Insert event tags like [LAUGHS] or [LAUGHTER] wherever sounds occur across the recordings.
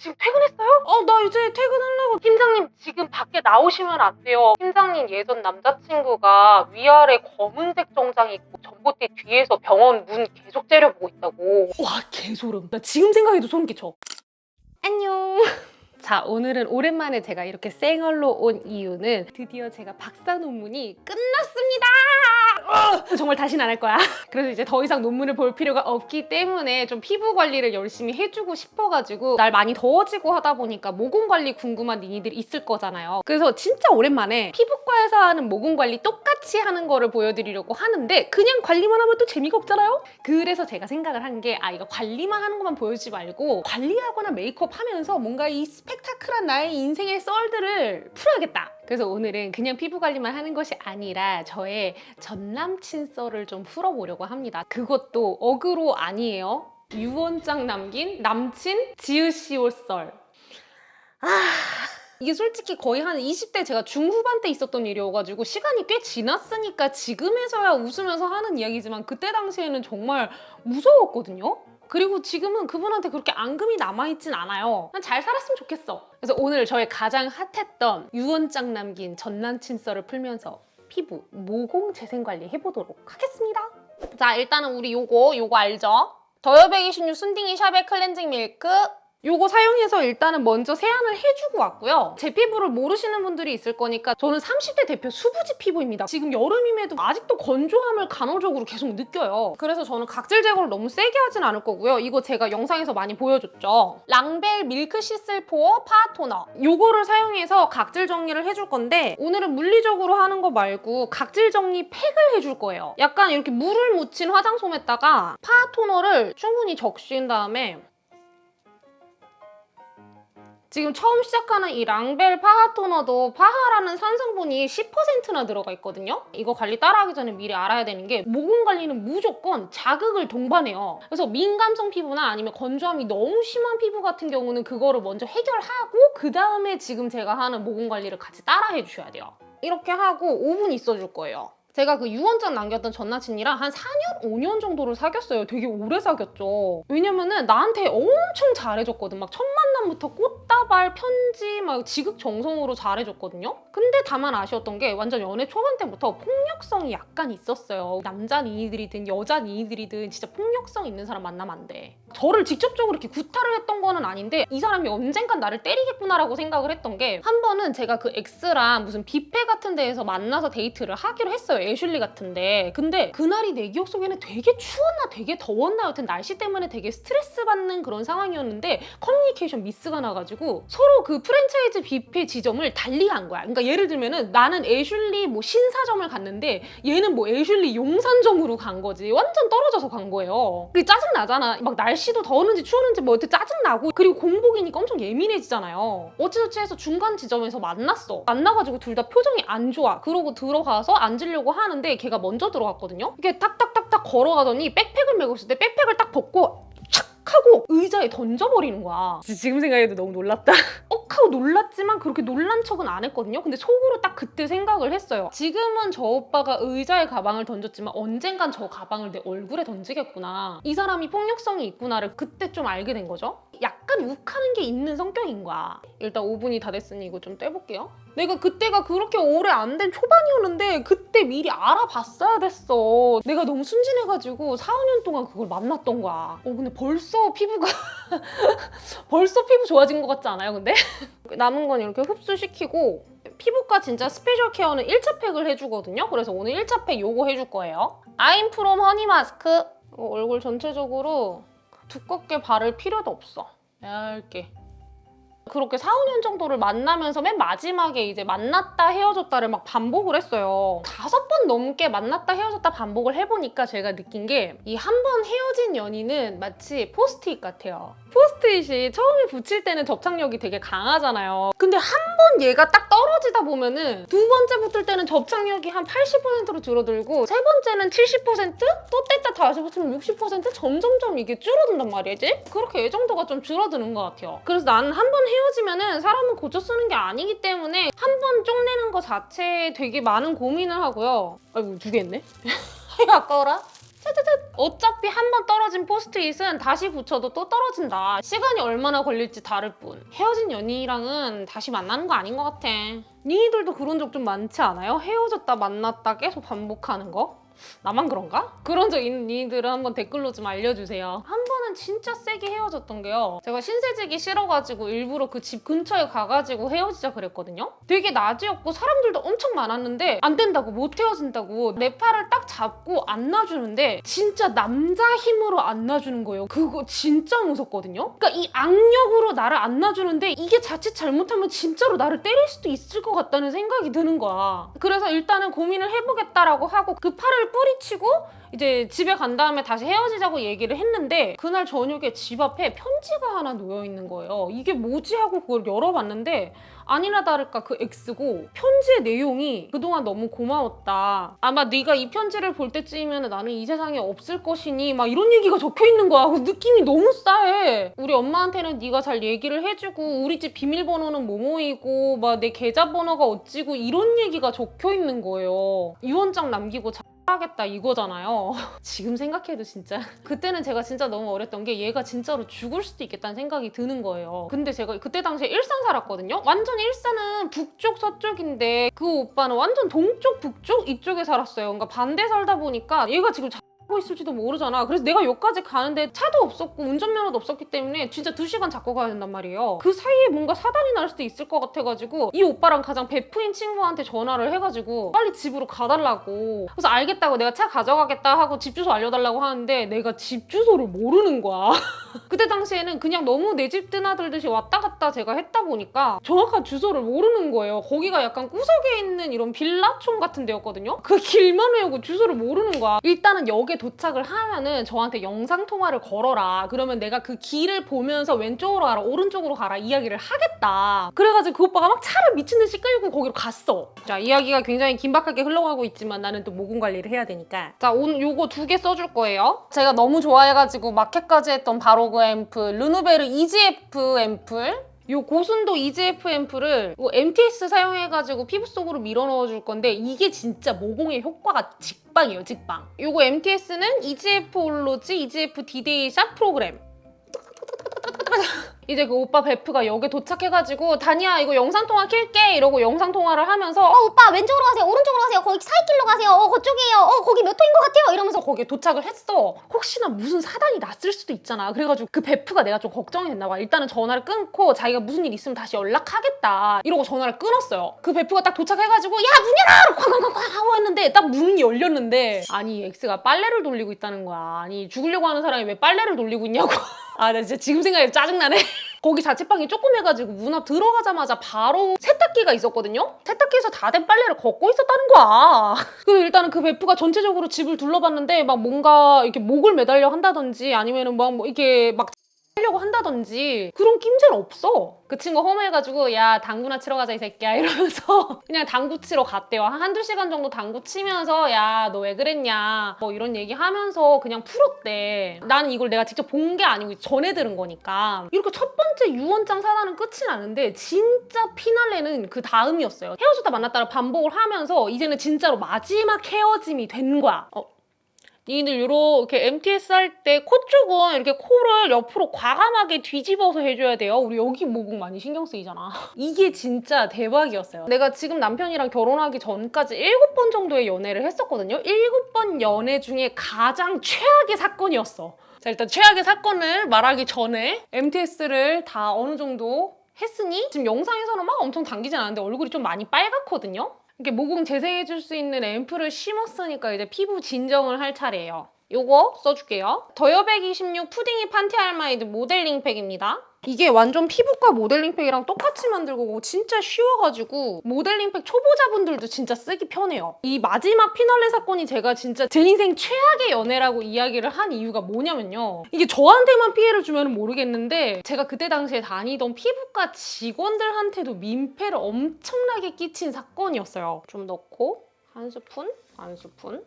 지금 퇴근했어요? 어, 나 이제 퇴근하려고. 팀장님 지금 밖에 나오시면 안 돼요. 팀장님 예전 남자친구가 위아래 검은색 정장 입고 전봇대 뒤에서 병원 문 계속 째려보고 있다고. 와, 개소름. 나 지금 생각해도 소름 끼쳐. 안녕. [LAUGHS] 자, 오늘은 오랜만에 제가 이렇게 생얼로 온 이유는 드디어 제가 박사 논문이 끝났습니다! 어! 정말 다시는 안 할 거야. [LAUGHS] 그래서 이제 더 이상 논문을 볼 필요가 없기 때문에 좀 피부 관리를 열심히 해주고 싶어가지고 날 많이 더워지고 하다 보니까 모공 관리 궁금한 니니들이 있을 거잖아요. 그래서 진짜 오랜만에 피부과에서 하는 모공 관리 똑같이 하는 거를 보여드리려고 하는데 그냥 관리만 하면 또 재미가 없잖아요? 그래서 제가 생각을 한 게 아 이거 관리만 하는 것만 보여주지 말고 관리하거나 메이크업 하면서 뭔가 이 스펙타클한 나의 인생의 썰들을 풀어야겠다. 그래서 오늘은 그냥 피부 관리만 하는 것이 아니라 저의 전남친 썰을 좀 풀어보려고 합니다. 그것도 어그로 아니에요. 유언장 남긴 남친 지으시올 썰. 아, 이게 솔직히 거의 한 20대 제가 중후반 때 있었던 일이어가지고 시간이 꽤 지났으니까 지금에서야 웃으면서 하는 이야기지만 그때 당시에는 정말 무서웠거든요. 그리고 지금은 그분한테 그렇게 앙금이 남아있진 않아요. 난 잘 살았으면 좋겠어. 그래서 오늘 저의 가장 핫했던 유언장 남긴 전남친 썰을 풀면서 피부, 모공 재생 관리 해보도록 하겠습니다. 자, 일단은 우리 요거, 요거 알죠? 더여백 26 순딩이 샵의 클렌징 밀크 요거 사용해서 일단은 먼저 세안을 해주고 왔고요. 제 피부를 모르시는 분들이 있을 거니까 저는 30대 대표 수부지 피부입니다. 지금 여름임에도 아직도 건조함을 간헐적으로 계속 느껴요. 그래서 저는 각질 제거를 너무 세게 하진 않을 거고요. 이거 제가 영상에서 많이 보여줬죠. 랑벨 밀크 시슬 포어 파 토너. 요거를 사용해서 각질 정리를 해줄 건데 오늘은 물리적으로 하는 거 말고 각질 정리 팩을 해줄 거예요. 약간 이렇게 물을 묻힌 화장솜에다가 파 토너를 충분히 적신 다음에 지금 처음 시작하는 이 랑벨 파하 토너도 파하라는 산성분이 10%나 들어가 있거든요. 이거 관리 따라하기 전에 미리 알아야 되는 게 모공 관리는 무조건 자극을 동반해요. 그래서 민감성 피부나 아니면 건조함이 너무 심한 피부 같은 경우는 그거를 먼저 해결하고 그 다음에 지금 제가 하는 모공 관리를 같이 따라 해 주셔야 돼요. 이렇게 하고 5분 있어 줄 거예요. 제가 그 유언장 남겼던 전 남친이랑 한 4년, 5년 정도를 사귀었어요. 되게 오래 사귀었죠. 왜냐면은 나한테 엄청 잘해줬거든. 막 첫 만남부터 꽃다발, 편지, 막 지극정성으로 잘해줬거든요. 근데 다만 아쉬웠던 게 완전 연애 초반 때부터 폭력성이 약간 있었어요. 남자 니들이든 여자 니들이든 진짜 폭력성 있는 사람 만나면 안 돼. 저를 직접적으로 이렇게 구타를 했던 거는 아닌데 이 사람이 언젠간 나를 때리겠구나라고 생각을 했던 게 한 번은 제가 그 엑스랑 무슨 뷔페 같은 데에서 만나서 데이트를 하기로 했어요. 애슐리 같은데. 근데 그날이 내 기억 속에는 되게 추웠나 되게 더웠나 여튼 날씨 때문에 되게 스트레스 받는 그런 상황이었는데 커뮤니케이션 미스가 나가지고 서로 그 프랜차이즈 뷔페 지점을 달리한 거야. 그러니까 예를 들면은 나는 애슐리 뭐 신사점을 갔는데 얘는 뭐 애슐리 용산점으로 간 거지. 완전 떨어져서 간 거예요. 그게 짜증 나잖아. 막 날씨도 더웠는지 추웠는지 뭐 여튼 짜증 나고 그리고 공복이니까 엄청 예민해지잖아요. 어찌저찌 해서 중간 지점에서 만났어. 만나가지고 둘 다 표정이 안 좋아. 그러고 들어가서 앉으려고 하는데 걔가 먼저 들어갔거든요. 이게 탁탁탁탁 걸어가더니 백팩을 메고 있을 때 백팩을 딱 벗고 착 하고 의자에 던져버리는 거야. 지금 생각해도 너무 놀랐다. 억 하고 놀랐지만 그렇게 놀란 척은 안 했거든요. 근데 속으로 딱 그때 생각을 했어요. 지금은 저 오빠가 의자에 가방을 던졌지만 언젠간 저 가방을 내 얼굴에 던지겠구나. 이 사람이 폭력성이 있구나를 그때 좀 알게 된 거죠. 약간 욱하는 게 있는 성격인 거야. 일단 5분이 다 됐으니 이거 좀 떼볼게요. 내가 그때가 그렇게 오래 안 된 초반이었는데 그때 미리 알아봤어야 됐어. 내가 너무 순진해가지고 4, 5년 동안 그걸 만났던 거야. 어 근데 벌써 피부가 [LAUGHS] 벌써 피부 좋아진 것 같지 않아요? 근데 [LAUGHS] 남은 건 이렇게 흡수시키고 피부과 진짜 스페셜 케어는 1차 팩을 해주거든요. 그래서 오늘 1차 팩 요거 해줄 거예요. 아임프롬 허니 마스크 얼굴 전체적으로 두껍게 바를 필요도 없어. 얇게. 그렇게 4, 5년 정도를 만나면서 맨 마지막에 이제 만났다 헤어졌다를 막 반복을 했어요. 다섯 번 넘게 만났다 헤어졌다 반복을 해보니까 제가 느낀 게 이 한 번 헤어진 연인은 마치 포스트잇 같아요. 포스트잇이 처음에 붙일 때는 접착력이 되게 강하잖아요. 근데 한 번 얘가 딱 떨어지다 보면은 두 번째 붙을 때는 접착력이 한 80%로 줄어들고 세 번째는 70%또 뗐다 다시 붙으면 60% 점점점 이게 줄어든단 말이지? 그렇게 애정도가 좀 줄어드는 것 같아요. 그래서 나는 한 번 헤어 지면은 사람은 고쳐 쓰는 게 아니기 때문에 한 번 쪽내는 거 자체에 되게 많은 고민을 하고요. 아이고 두 개 했네. [LAUGHS] 아까워라. 어차피 한 번 떨어진 포스트잇은 다시 붙여도 또 떨어진다. 시간이 얼마나 걸릴지 다를 뿐. 헤어진 연인이랑은 다시 만나는 거 아닌 것 같아. 니들도 그런 적 좀 많지 않아요? 헤어졌다 만났다 계속 반복하는 거? 나만 그런가? 그런 적 있는 니들은 한번 댓글로 좀 알려주세요. 한 번은 진짜 세게 헤어졌던 게요. 제가 신세지기 싫어가지고 일부러 그 집 근처에 가가지고 헤어지자 그랬거든요. 되게 낮이었고 사람들도 엄청 많았는데 안 된다고 못 헤어진다고 내 팔을 딱 잡고 안 놔주는데 진짜 남자 힘으로 안 놔주는 거예요. 그거 진짜 무섭거든요. 그러니까 이 악력으로 나를 안 놔주는데 이게 자칫 잘못하면 진짜로 나를 때릴 수도 있을 것 같다는 생각이 드는 거야. 그래서 일단은 고민을 해보겠다라고 하고 그 팔을 뿌리치고 이제 집에 간 다음에 다시 헤어지자고 얘기를 했는데 그날 저녁에 집 앞에 편지가 하나 놓여 있는 거예요. 이게 뭐지 하고 그걸 열어봤는데 아니나 다를까 그 X고 편지의 내용이 그동안 너무 고마웠다. 아마 네가 이 편지를 볼 때쯤이면 나는 이 세상에 없을 것이니 막 이런 얘기가 적혀 있는 거야. 그 느낌이 너무 싸해. 우리 엄마한테는 네가 잘 얘기를 해주고 우리 집 비밀번호는 뭐뭐이고 막 내 계좌번호가 어찌고 이런 얘기가 적혀 있는 거예요. 유언장 남기고 자- 하겠다 이거잖아요. [LAUGHS] 지금 생각해도 진짜 [LAUGHS] 그때는 제가 진짜 너무 어렸던 게 얘가 진짜로 죽을 수도 있겠다는 생각이 드는 거예요. 근데 제가 그때 당시에 일산 살았거든요. 완전 일산은 북쪽 서쪽인데 그 오빠는 완전 동쪽 북쪽 이쪽에 살았어요. 그러니까 반대 살다 보니까 얘가 지금 자 고 있을지도 모르잖아. 그래서 내가 여기까지 가는데 차도 없었고 운전면허도 없었기 때문에 진짜 두 시간 잡고 가야 된단 말이에요. 그 사이에 뭔가 사단이 날 수도 있을 것 같아가지고 이 오빠랑 가장 베프인 친구한테 전화를 해가지고 빨리 집으로 가달라고. 그래서 알겠다고 내가 차 가져가겠다 하고 집 주소 알려달라고 하는데 내가 집 주소를 모르는 거야. [LAUGHS] 그때 당시에는 그냥 너무 내 집 드나들듯이 왔다 갔다 제가 했다 보니까 정확한 주소를 모르는 거예요. 거기가 약간 구석에 있는 이런 빌라촌 같은 데였거든요. 그 길만 외우고 주소를 모르는 거야. 일단은 역에 도착을 하면은 저한테 영상 통화를 걸어라. 그러면 내가 그 길을 보면서 왼쪽으로 가라, 오른쪽으로 가라 이야기를 하겠다. 그래가지고 그 오빠가 막 차를 미친 듯이 끌고 거기로 갔어. 자, 이야기가 굉장히 긴박하게 흘러가고 있지만 나는 또 모공 관리를 해야 되니까. 자, 오늘 요거 두 개 써줄 거예요. 제가 너무 좋아해가지고 마켓까지 했던 바로 그 앰프, 르누베르 EGF 앰플. 요 고순도 EGF 앰플을 요 MTS 사용해가지고 피부 속으로 밀어 넣어줄 건데 이게 진짜 모공의 효과가 직방이에요, 직방. 요거 MTS는 EGF 올로지 EGF 디데이 샵 프로그램. 이제 그 오빠 베프가 역에 도착해가지고 다니야 이거 영상통화 킬게 이러고 영상통화를 하면서 어 오빠 왼쪽으로 가세요 오른쪽으로 가세요 거기 사이길로 가세요 어 그쪽이에요 어 거기 몇 호인 것 같아요 이러면서 거기에 도착을 했어. 혹시나 무슨 사단이 났을 수도 있잖아. 그래가지고 그 베프가 내가 좀 걱정이 됐나 봐. 일단은 전화를 끊고 자기가 무슨 일 있으면 다시 연락하겠다. 이러고 전화를 끊었어요. 그 베프가 딱 도착해가지고 야 문 열어! 쾅쾅쾅쾅 하고 했는데 딱 문이 열렸는데 아니 엑스가 빨래를 돌리고 있다는 거야. 아니 죽으려고 하는 사람이 왜 빨래를 돌리고 있냐고. [LAUGHS] 아, 나 진짜 지금 생각해도 짜증나네. [LAUGHS] 거기 자취방이 조그매가지고 문 앞 들어가자마자 바로 세탁기가 있었거든요? 세탁기에서 다 된 빨래를 걷고 있었다는 거야. [LAUGHS] 그 일단은 그 베프가 전체적으로 집을 둘러봤는데 막 뭔가 이렇게 목을 매달려 한다든지 아니면은 막 뭐 이렇게 막 하려고 한다든지 그런 낌새는 없어. 그 친구 허무해가지고 야 당구나 치러 가자 이 새끼야 이러면서 [LAUGHS] 그냥 당구 치러 갔대요. 한 한두 시간 정도 당구 치면서 야 너 왜 그랬냐 뭐 이런 얘기 하면서 그냥 풀었대. 나는 이걸 내가 직접 본 게 아니고 전해 들은 거니까 이렇게 첫 번째 유언장 사단은 끝이 나는데 진짜 피날레는 그 다음이었어요. 헤어졌다 만났다를 반복을 하면서 이제는 진짜로 마지막 헤어짐이 된 거야. 어, 니들 이렇게 MTS 할 때 코 쪽은 이렇게 코를 옆으로 과감하게 뒤집어서 해줘야 돼요. 우리 여기 모공 많이 신경 쓰이잖아. [LAUGHS] 이게 진짜 대박이었어요. 내가 지금 남편이랑 결혼하기 전까지 일곱 번 정도의 연애를 했었거든요. 일곱 번 연애 중에 가장 최악의 사건이었어. 자 일단 최악의 사건을 말하기 전에 MTS를 다 어느 정도 했으니 지금 영상에서는 막 엄청 당기진 않았는데 얼굴이 좀 많이 빨갛거든요. 이렇게 모공 재생해 줄 수 있는 앰플을 심었으니까 이제 피부 진정을 할 차례예요. 요거 써줄게요. 더여백 26 푸딩이 판티 알마이드 모델링 팩입니다. 이게 완전 피부과 모델링 팩이랑 똑같이 만들고 진짜 쉬워가지고 모델링 팩 초보자분들도 진짜 쓰기 편해요. 이 마지막 피날레 사건이 제가 진짜 제 인생 최악의 연애라고 이야기를 한 이유가 뭐냐면요. 이게 저한테만 피해를 주면 모르겠는데 제가 그때 당시에 다니던 피부과 직원들한테도 민폐를 엄청나게 끼친 사건이었어요. 좀 넣고 한 스푼, 한 스푼.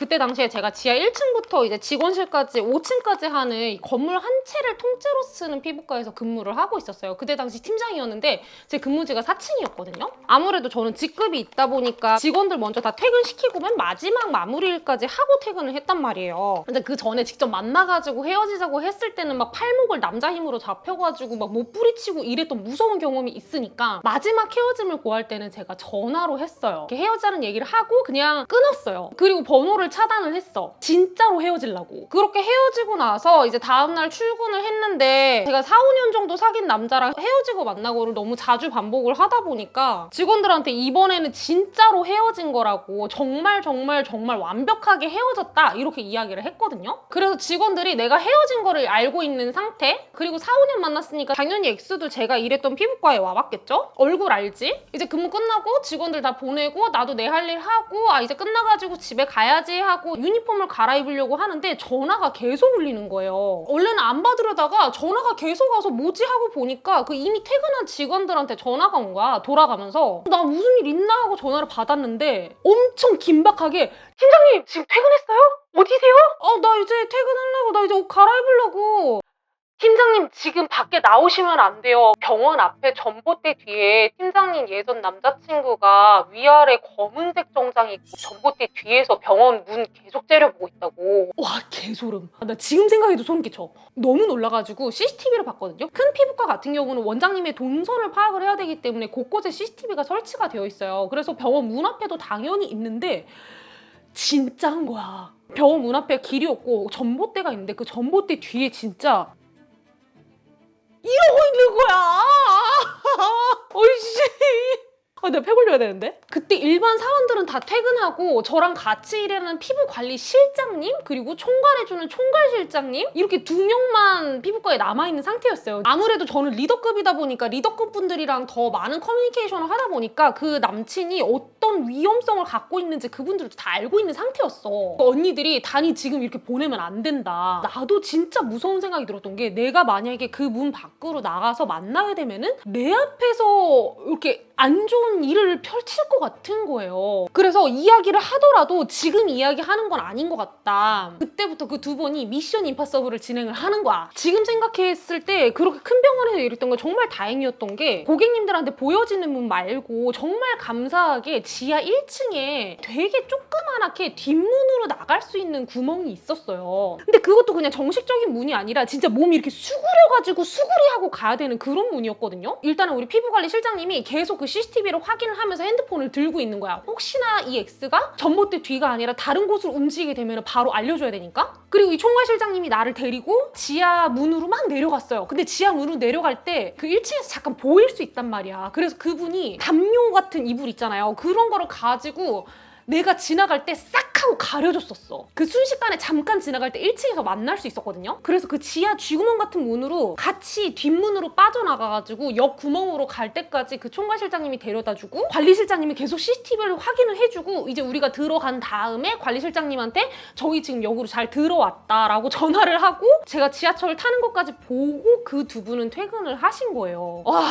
그때 당시에 제가 지하 1층부터 이제 직원실까지 5층까지 하는 이 건물 한 채를 통째로 쓰는 피부과에서 근무를 하고 있었어요. 그때 당시 팀장이었는데 제 근무지가 4층이었거든요. 아무래도 저는 직급이 있다 보니까 직원들 먼저 다 퇴근시키고 맨 마지막 마무리 일까지 하고 퇴근을 했단 말이에요. 근데 그 전에 직접 만나가지고 헤어지자고 했을 때는 막 팔목을 남자 힘으로 잡혀가지고 막 못 부리치고 이랬던 무서운 경험이 있으니까 마지막 헤어짐을 구할 때는 제가 전화로 했어요. 헤어지자는 얘기를 하고 그냥 끊었어요. 그리고 번호를 차단을 했어. 진짜로 헤어지려고. 그렇게 헤어지고 나서 이제 다음날 출근을 했는데 제가 4, 5년 정도 사귄 남자랑 헤어지고 만나고를 너무 자주 반복을 하다 보니까 직원들한테 이번에는 진짜로 헤어진 거라고 정말 정말 정말 완벽하게 헤어졌다 이렇게 이야기를 했거든요. 그래서 직원들이 내가 헤어진 거를 알고 있는 상태 그리고 4, 5년 만났으니까 당연히 엑스도 제가 일했던 피부과에 와봤겠죠? 얼굴 알지? 이제 근무 끝나고 직원들 다 보내고 나도 내 할 일 하고 아 이제 끝나가지고 집에 가야지 하고 유니폼을 갈아입으려고 하는데 전화가 계속 울리는 거예요. 원래는 안 받으려다가 전화가 계속 와서 뭐지 하고 보니까 그 이미 퇴근한 직원들한테 전화가 온 거야 돌아가면서 나 무슨 일 있나 하고 전화를 받았는데 엄청 긴박하게 팀장님 지금 퇴근했어요? 어디세요? 어 나 이제 퇴근하려고 나 이제 옷 갈아입으려고 팀장님 지금 밖에 나오시면 안 돼요. 병원 앞에 전봇대 뒤에 팀장님 예전 남자친구가 위아래 검은색 정장 입고 전봇대 뒤에서 병원 문 계속 째려보고 있다고. 와 개소름. 아, 나 지금 생각해도 소름 끼쳐. 너무 놀라가지고 CCTV를 봤거든요? 큰 피부과 같은 경우는 원장님의 동선을 파악을 해야 되기 때문에 곳곳에 CCTV가 설치가 되어 있어요. 그래서 병원 문 앞에도 당연히 있는데 진짜인 거야. 병원 문 앞에 길이 없고 전봇대가 있는데 그 전봇대 뒤에 진짜 이러고 있는 거야. [LAUGHS] 어이씨 아, 내가 폐 굴려야 되는데? 그때 일반 사원들은 다 퇴근하고 저랑 같이 일하는 피부관리 실장님 그리고 총괄해주는 총괄실장님 이렇게 두 명만 피부과에 남아있는 상태였어요. 아무래도 저는 리더급이다 보니까 리더급 분들이랑 더 많은 커뮤니케이션을 하다 보니까 그 남친이 어떤 위험성을 갖고 있는지 그분들도 다 알고 있는 상태였어. 그 언니들이 단이 지금 이렇게 보내면 안 된다. 나도 진짜 무서운 생각이 들었던 게 내가 만약에 그 문 밖으로 나가서 만나게 되면은 내 앞에서 이렇게 안 좋은 일을 펼칠 것 같은 거예요. 그래서 이야기를 하더라도 지금 이야기하는 건 아닌 것 같다. 그때부터 그두 분이 미션 임파서블을 진행을 하는 거야. 지금 생각했을 때 그렇게 큰 병원에서 일했던 건 정말 다행이었던 게 고객님들한테 보여지는 문 말고 정말 감사하게 지하 1층에 되게 조그만하게 뒷문으로 나갈 수 있는 구멍이 있었어요. 근데 그것도 그냥 정식적인 문이 아니라 진짜 몸이 이렇게 수그려가지고 수그리하고 가야 되는 그런 문이었거든요. 일단은 우리 피부관리 실장님이 계속 그 CCTV를 확인을 하면서 핸드폰을 들고 있는 거야. 혹시나 이 X가 전봇대 뒤가 아니라 다른 곳으로 움직이게 되면 바로 알려줘야 되니까. 그리고 이 총괄 실장님이 나를 데리고 지하 문으로 막 내려갔어요. 근데 지하 문으로 내려갈 때 그 1층에서 잠깐 보일 수 있단 말이야. 그래서 그분이 담요 같은 이불 있잖아요. 그런 거를 가지고 내가 지나갈 때 싹 하고 가려줬었어. 그 순식간에 잠깐 지나갈 때 1층에서 만날 수 있었거든요. 그래서 그 지하 쥐구멍 같은 문으로 같이 뒷문으로 빠져나가가지고 옆 구멍으로 갈 때까지 그 총괄실장님이 데려다주고 관리실장님이 계속 CCTV를 확인을 해주고 이제 우리가 들어간 다음에 관리실장님한테 저희 지금 역으로 잘 들어왔다라고 [LAUGHS] 전화를 하고 제가 지하철 타는 것까지 보고 그 두 분은 퇴근을 하신 거예요. 와.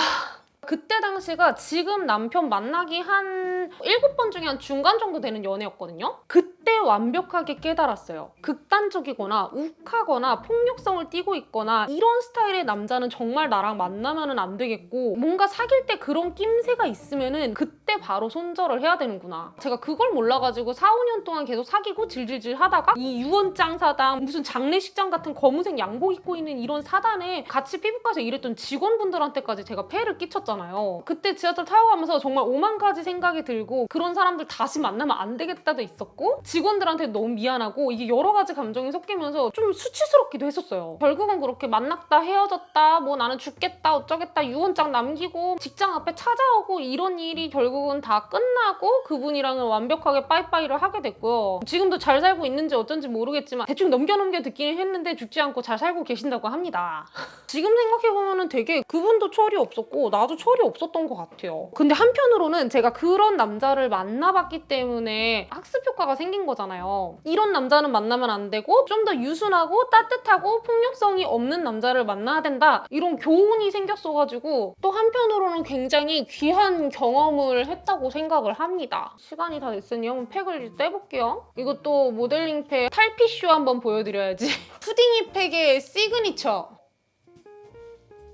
그때 당시가 지금 남편 만나기 한 7번 중에 한 중간 정도 되는 연애였거든요. 그때 완벽하게 깨달았어요. 극단적이거나 욱하거나 폭력성을 띠고 있거나 이런 스타일의 남자는 정말 나랑 만나면은 안 되겠고 뭔가 사귈 때 그런 낌새가 있으면은 그때 바로 손절을 해야 되는구나. 제가 그걸 몰라가지고 4, 5년 동안 계속 사귀고 질질질 하다가 이 유언장 사당 무슨 장례식장 같은 검은색 양복 입고 있는 이런 사단에 같이 피부과에서 일했던 직원분들한테까지 제가 폐를 끼쳤잖아요. 그때 지하철 타고 가면서 정말 오만 가지 생각이 들고 그런 사람들 다시 만나면 안 되겠다도 있었고 직원들한테 너무 미안하고 이게 여러 가지 감정이 섞이면서 좀 수치스럽기도 했었어요. 결국은 그렇게 만났다 헤어졌다 뭐 나는 죽겠다 어쩌겠다 유언장 남기고 직장 앞에 찾아오고 이런 일이 결국은 다 끝나고 그분이랑은 완벽하게 빠이빠이를 하게 됐고요. 지금도 잘 살고 있는지 어쩐지 모르겠지만 대충 넘겨 넘겨 듣기는 했는데 죽지 않고 잘 살고 계신다고 합니다. 지금 생각해보면 되게 그분도 철이 없었고 나도 철이 없었던 것 같아요. 근데 한편으로는 제가 그런 남자를 만나봤기 때문에 학습 효과가 생긴 거잖아요. 이런 남자는 만나면 안 되고 좀 더 유순하고 따뜻하고 폭력성이 없는 남자를 만나야 된다. 이런 교훈이 생겼어가지고 또 한편으로는 굉장히 귀한 경험을 했다고 생각을 합니다. 시간이 다 됐으니 한번 팩을 떼볼게요. 이것도 모델링 팩 탈피쇼 한번 보여드려야지. [LAUGHS] 푸딩이 팩의 시그니처.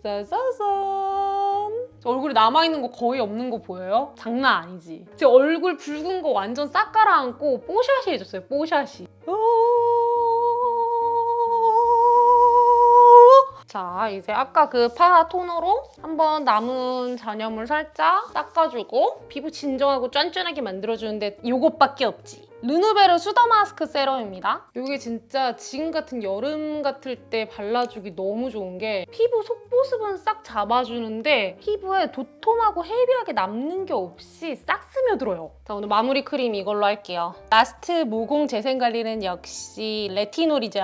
짜자잔. 저 얼굴에 남아있는 거 거의 없는 거 보여요? 장난 아니지. 제 얼굴 붉은 거 완전 싹 깔아안고 뽀샤시 해줬어요. 뽀샤시. 자, 이제 아까 그 파하 토너로 한번 남은 잔여물 살짝 닦아주고 피부 진정하고 쫀쫀하게 만들어주는데 요것밖에 없지. 르누베르 수더 마스크 세럼입니다. 이게 진짜 지금 같은 여름 같을 때 발라주기 너무 좋은 게 피부 속보습은 싹 잡아주는데 피부에 도톰하고 헤비하게 남는 게 없이 싹 스며들어요. 자, 오늘 마무리 크림 이걸로 할게요. 라스트 모공 재생 관리는 역시 레티놀이죠.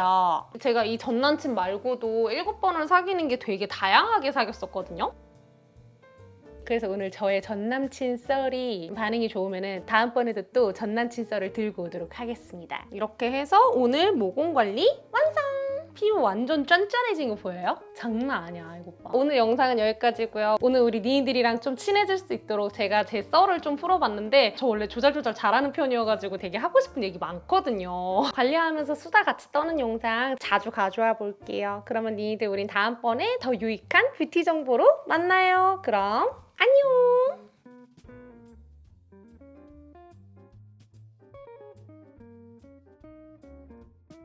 제가 이 전 남친 말고도 7번을 사귀는 게 되게 다양하게 사귀었었거든요. 그래서 오늘 저의 전 남친 썰이 반응이 좋으면 다음번에도 또 전 남친 썰을 들고 오도록 하겠습니다. 이렇게 해서 오늘 모공 관리 완성! 피부 완전 쫀쫀해진 거 보여요? 장난 아니야 이거 봐. 오늘 영상은 여기까지고요. 오늘 우리 니들이랑 좀 친해질 수 있도록 제가 제 썰을 좀 풀어봤는데 저 원래 조잘조잘 잘하는 편이어가지고 되게 하고 싶은 얘기 많거든요. [LAUGHS] 관리하면서 수다 같이 떠는 영상 자주 가져와 볼게요. 그러면 니들 우린 다음번에 더 유익한 뷰티 정보로 만나요. 그럼 안녕.